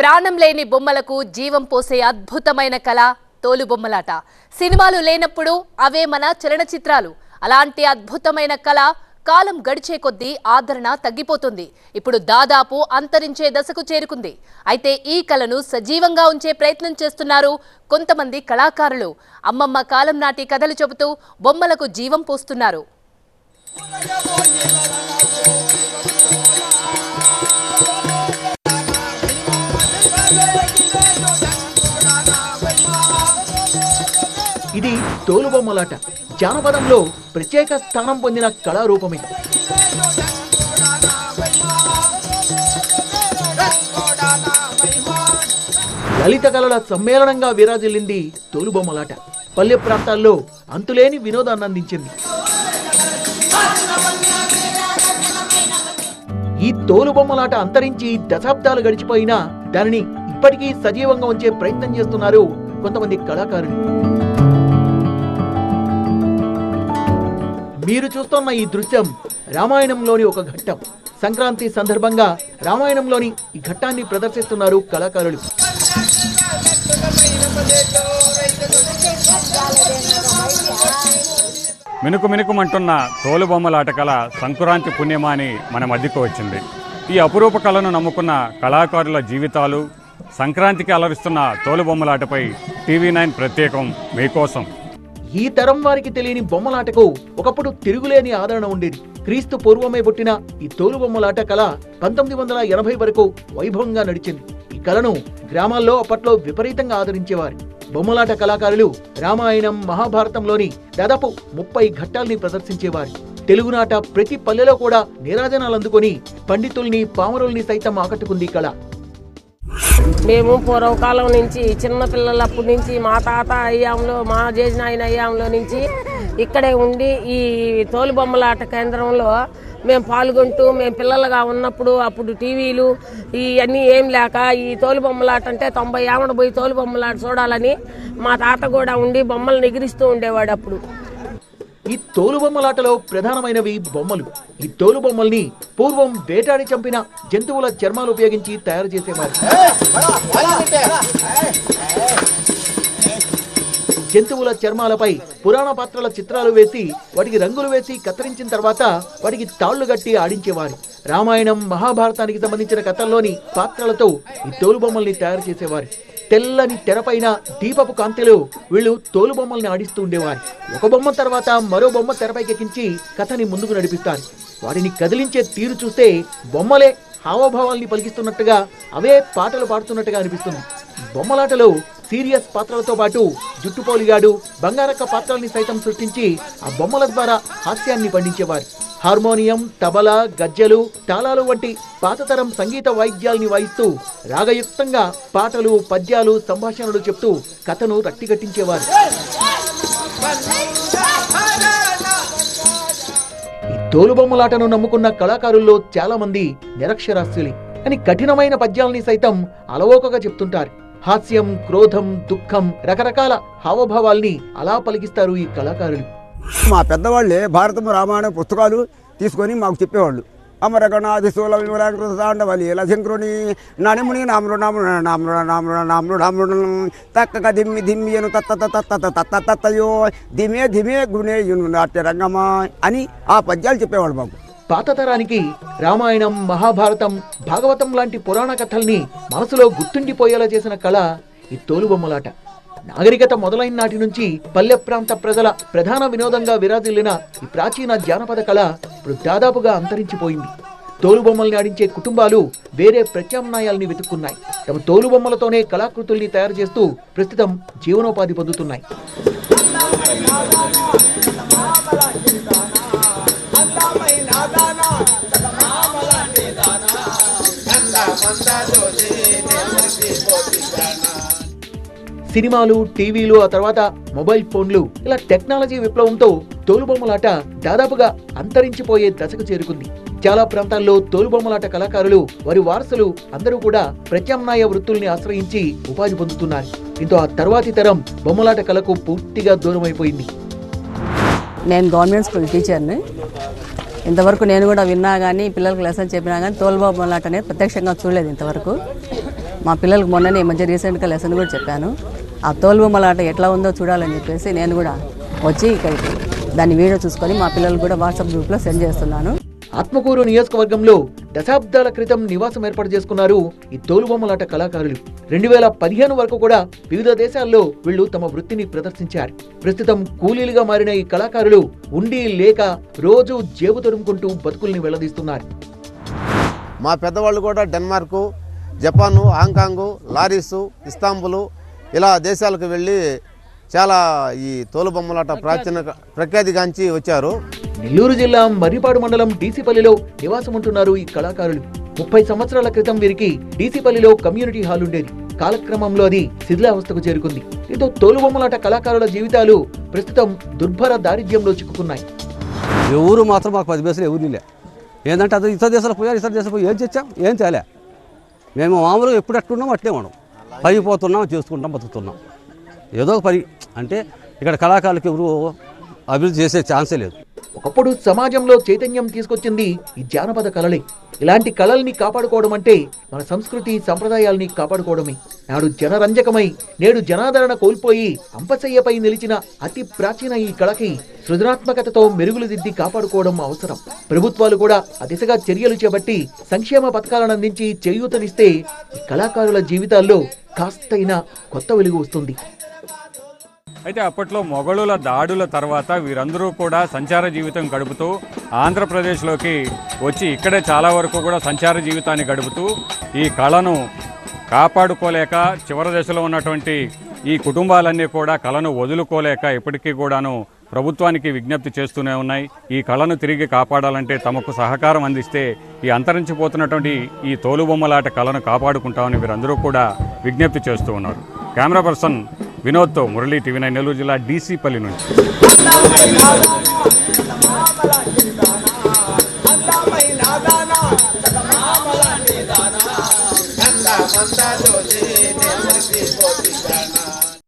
ప్రాణం లేని బొమ్మలకు జీవం పోసే అద్భుతమైన కళ తోలుబొమ్మలాట. సినిమాలు లేనప్పుడు అవే మన చలనచిత్రాలు. అలాంటి అద్భుతమైన కళ కాలం గడిచే కొద్దీ ఆదరణ తగ్గిపోతుంది. ఇప్పుడు దాదాపు అంతరించే దశకు చేరుకుంది. అయితే ఈ కళను సజీవంగా ఉంచే ప్రయత్నం చేస్తున్నారు కొంతమంది కళాకారులు. అమ్మమ్మ కాలం నాటి కథలు చెబుతూ బొమ్మలకు జీవం పోస్తున్నారు. తోలుబొమ్మలాట. జానపదంలో ప్రత్యేక స్థానం పొందిన కళారూపమే. లలిత కళల సమ్మేళనంగా విరాజిల్లింది తోలుబొమ్మలాట. పల్లె ప్రాంతాల్లో అంతులేని వినోదాన్ని అందించింది. ఈ తోలుబొమ్మలాట అంతరించి దశాబ్దాలు గడిచిపోయినా దానిని ఇప్పటికీ సజీవంగా ఉంచే ప్రయత్నం చేస్తున్నారు కొంతమంది కళాకారులు. మీరు చూస్తున్న ఈ దృశ్యం రామాయణంలోని ఒక ఘట్టం. సంక్రాంతి సందర్భంగా రామాయణంలోని ఈ ఘట్టాన్ని ప్రదర్శిస్తున్నారు కళాకారులు. మినుకు మినుకుమంటున్న తోలుబొమ్మలాట కళ సంకురాంతి పుణ్యమాని మన మధ్యకు వచ్చింది. ఈ అపురూప కళను నమ్ముకున్న కళాకారుల జీవితాలు సంక్రాంతికి అలరిస్తున్న తోలుబొమ్మలాటపై టీవీ నైన్ ప్రత్యేకం మీకోసం. ఈ తరం వారికి తెలియని బొమ్మలాటకు ఒకప్పుడు తిరుగులేని ఆదరణ ఉండేది. క్రీస్తు పూర్వమే పుట్టిన ఈ తోలుబొమ్మలాట కళ పంతొమ్మిది వందల ఎనభై వరకు వైభవంగా నడిచింది. ఈ కళను గ్రామాల్లో అప్పట్లో విపరీతంగా ఆదరించేవారు. బొమ్మలాట కళాకారులు రామాయణం మహాభారతంలోని దాదాపు ముప్పై ఘట్టాల్ని ప్రదర్శించేవారు. తెలుగునాట ప్రతి పల్లెలో కూడా నీరాజనాలు అందుకొని పండితుల్ని పామరుల్ని సైతం ఆకట్టుకుంది ఈ కళ. మేము పూర్వకాలం నుంచి చిన్న పిల్లలప్పటి నుంచి మా తాత అయ్యాంలో మా జేజనాయన అయ్యాంలో నుంచి ఇక్కడే ఉండి ఈ తోలుబొమ్మలాట కేంద్రంలో మేము పాల్గొంటూ మేము పిల్లలుగా ఉన్నప్పుడు అప్పుడు టీవీలు ఇవన్నీ ఏం లేక ఈ తోలుబొమ్మలాట అంటే తొంభై ఏమడ పోయి తోలుబొమ్మలాట చూడాలని మా తాత కూడా ఉండి బొమ్మలు నిగిరిస్తూ ఉండేవాడు అప్పుడు. ఈ తోలుబొమ్మలాటలో ప్రధానమైనవి బొమ్మలు. ఈ తోలుబొమ్మల్ని పూర్వం వేటాడి చంపిన జంతువుల చర్మాలు ఉపయోగించి తయారు చేసేవారు. జంతువుల చర్మాలపై పురాణ పాత్రల చిత్రాలు వేసి వాటికి రంగులు వేసి కత్తిరించిన తర్వాత వాటికి తాళ్ళు కట్టి ఆడించేవారు. రామాయణం మహాభారతానికి సంబంధించిన కథల్లోని పాత్రలతో ఈ తోలుబొమ్మల్ని తయారు చేసేవారు. తెల్లని తెరపైన దీపపు కాంతిలో వీళ్ళు తోలుబొమ్మల్ని ఆడిస్తూ ఉండేవారు. ఒక బొమ్మ తర్వాత మరో బొమ్మ తెరపైకి ఎక్కించి కథని ముందుకు నడిపిస్తారు. వాటిని కదిలించే తీరు చూస్తే బొమ్మలే హావభావాల్ని పలికిస్తున్నట్టుగా అవే పాటలు పాడుతున్నట్టుగా అనిపిస్తుంది. బొమ్మలాటలో సీరియస్ పాత్రలతో పాటు జుట్టుపోలిగాడు బంగారక్క పాత్రల్ని సైతం సృష్టించి ఆ బొమ్మల ద్వారా హాస్యాన్ని పండించేవారు. హార్మోనియం తబలా గజ్జెలు తాళాలు వంటి పాతతరం సంగీత వాయిద్యాల్ని వాయిస్తూ రాగయుక్తంగా పాటలు పద్యాలు సంభాషణలు చెప్తూ కథను రట్టిగట్టించేవారు. తోలుబొమ్మలాటను నమ్ముకున్న కళాకారుల్లో చాలా మంది నిరక్షరాస్యులే. కానీ కఠినమైన పద్యాల్ని సైతం అలవోకగా చెప్తుంటారు. హాస్యం క్రోధం దుఃఖం రకరకాల హావభావాల్ని అలా పలికిస్తారు ఈ కళాకారులు. మా పెద్దవాళ్ళే భారతం రామాయణం పుస్తకాలు తీసుకొని మాకు చెప్పేవాళ్ళు. అమరగణాది శూల విమలాకృత తాండవలి లశంకరుని నడిముని నాముడు నాముడు నాముడు నాముడు నాముడు నాముడు తక్కక దిమ్మి దిమ్మి అను తత్త తత్త తత్త తత్తయో దిమే దిమే గుణే నాట్య రంగమా అని ఆ పద్యాలు చెప్పేవాళ్ళు మాకు. పాత తరానికి రామాయణం మహాభారతం భాగవతం లాంటి పురాణ కథల్ని మనసులో గుర్తుండిపోయేలా చేసిన కళ ఈ తోలుబొమ్మలాట. నాగరికత మొదలైన నాటి నుంచి పల్లె ప్రాంత ప్రజల ప్రధాన వినోదంగా విరాజిల్లిన ఈ ప్రాచీన జానపద కళ ఇప్పుడు దాదాపుగా అంతరించిపోయింది. తోలుబొమ్మల్ని ఆడించే కుటుంబాలు వేరే ప్రత్యామ్నాయాల్ని వెతుక్కున్నాయి. తమ తోలుబొమ్మలతోనే కళాకృతుల్ని తయారు చేస్తూ ప్రస్తుతం జీవనోపాధి పొందుతున్నాయి. సినిమాలు టీవీలు ఆ తర్వాత మొబైల్ ఫోన్లు ఇలా టెక్నాలజీ విప్లవంతో తోలుబొమ్మలాట దాదాపుగా అంతరించిపోయే దశకు చేరుకుంది. చాలా ప్రాంతాల్లో తోలుబొమ్మలాట కళాకారులు వారి వారసులు అందరూ కూడా ప్రత్యామ్నాయ వృత్తుల్ని ఆశ్రయించి ఉపాధి పొందుతున్నారు. దీంతో ఆ తర్వాతి తరం బొమ్మలాట కళకు పూర్తిగా దూరమైపోయింది. నేను గవర్నమెంట్ స్కూల్ టీచర్ని. ఇంతవరకు నేను కూడా విన్నా కానీ పిల్లలకు లెసన్ చెప్పినా కానీ తోలుబొమ్మలాట అనేది ప్రత్యక్షంగా చూడలేదు ఇంతవరకు. మా పిల్లలకు మొన్ననే మధ్య రీసెంట్గా లెసన్ కూడా చెప్పాను. ఆ తోలుబొమ్మలాట ఎట్లా ఉందో చూడాలని చెప్పేసి నేను కూడా వచ్చి ఇక్కడికి దాన్ని వీడియో చూసుకొని మా పిల్లలకు కూడా వాట్సాప్ గ్రూప్లో సెండ్ చేస్తున్నాను. ఆత్మకూరు నియోజకవర్గంలో దశాబ్దాల క్రితం నివాసం ఏర్పాటు చేసుకున్నారు ఈ తోలుబొమ్మలాట కళాకారులు. రెండు వేల పదిహేను వరకు కూడా వివిధ దేశాల్లో వీళ్ళు తమ వృత్తిని ప్రదర్శించారు. ప్రస్తుతం కూలీలుగా మారిన ఈ కళాకారులు ఉండి లేక రోజు జేబు తరుముకుంటూ బతుకుల్ని వెళ్ళదీస్తున్నారు. మా పెద్దవాళ్ళు కూడా డెన్మార్కు జపాను హాంకాంగు లారీసు ఇస్తాంబులు ఇలా దేశాలకు వెళ్ళి చాలా ఈ తోలుబొమ్మలాట ప్రాచీన ప్రఖ్యాతిగాంచి వచ్చారు. నెల్లూరు జిల్లా మర్రిపాడు మండలం డీసీపల్లిలో నివాసం ఉంటున్నారు ఈ కళాకారులు. ముప్పై సంవత్సరాల క్రితం వీరికి డీసీపల్లిలో కమ్యూనిటీ హాల్ ఉండేది. కాలక్రమంలో అది శిథిలావస్థకు చేరుకుంది. దీంతో తోలుబొమ్మలాట కళాకారుల జీవితాలు ప్రస్తుతం దుర్భర దారిద్ర్యంలో చిక్కుకున్నాయి. ఎవరు మాత్రం మాకు పది పైసలు ఎవరు ఏంటంటే అది ఇతర దేశాలకు పోయారు ఇతర దేశాలకు పోయి ఏం తెచ్చాం ఏం తేలే మేము మామూలుగా ఎప్పుడు ఎట్టున్నాం అట్లే మనం. పైపోతున్నాం చేసుకుంటాం బతుకుతున్నాం. ఏదో ఒక పని అంటే ఇక్కడ కళాకారులకు ఎవరు అభివృద్ధి చేసే ఛాన్సే లేదు. ఒకప్పుడు సమాజంలో చైతన్యం తీసుకొచ్చింది ఈ జానపద కళలే. ఇలాంటి కళల్ని కాపాడుకోవడం అంటే మన సంస్కృతి సంప్రదాయాల్ని కాపాడుకోవడమే. నాడు జనరంజకమై నేడు జనాదరణ కోల్పోయి అంపశయ్యపై నిలిచిన అతి ప్రాచీన ఈ కళకి సృజనాత్మకతతో మెరుగులు దిద్ది కాపాడుకోవడం అవసరం. ప్రభుత్వాలు కూడా ఆ దిశగా చర్యలు చేపట్టి సంక్షేమ పథకాలను అందించి చేయూతనిస్తే ఈ కళాకారుల జీవితాల్లో కాస్తైనా కొత్త వెలుగు వస్తుంది. అయితే అప్పట్లో మొఘలుల దాడుల తర్వాత వీరందరూ కూడా సంచార జీవితం గడుపుతూ ఆంధ్రప్రదేశ్లోకి వచ్చి ఇక్కడే చాలా వరకు కూడా సంచార జీవితాన్ని గడుపుతూ ఈ కళను కాపాడుకోలేక చివరి దశలో ఉన్నటువంటి ఈ కుటుంబాలన్నీ కూడా కళను వదులుకోలేక ఇప్పటికీ కూడాను ప్రభుత్వానికి విజ్ఞప్తి చేస్తూనే ఉన్నాయి. ఈ కళను తిరిగి కాపాడాలంటే తమకు సహకారం అందిస్తే ఈ అంతరించిపోతున్నటువంటి ఈ తోలుబొమ్మలాట కళను కాపాడుకుంటామని వీరందరూ కూడా విజ్ఞప్తి చేస్తూ ఉన్నారు. కెమెరా పర్సన్ వినోద్తో మురళీ టీవీ నైన్ నెల్లూరు జిల్లా డీసీపల్లి నుంచి. అందమైన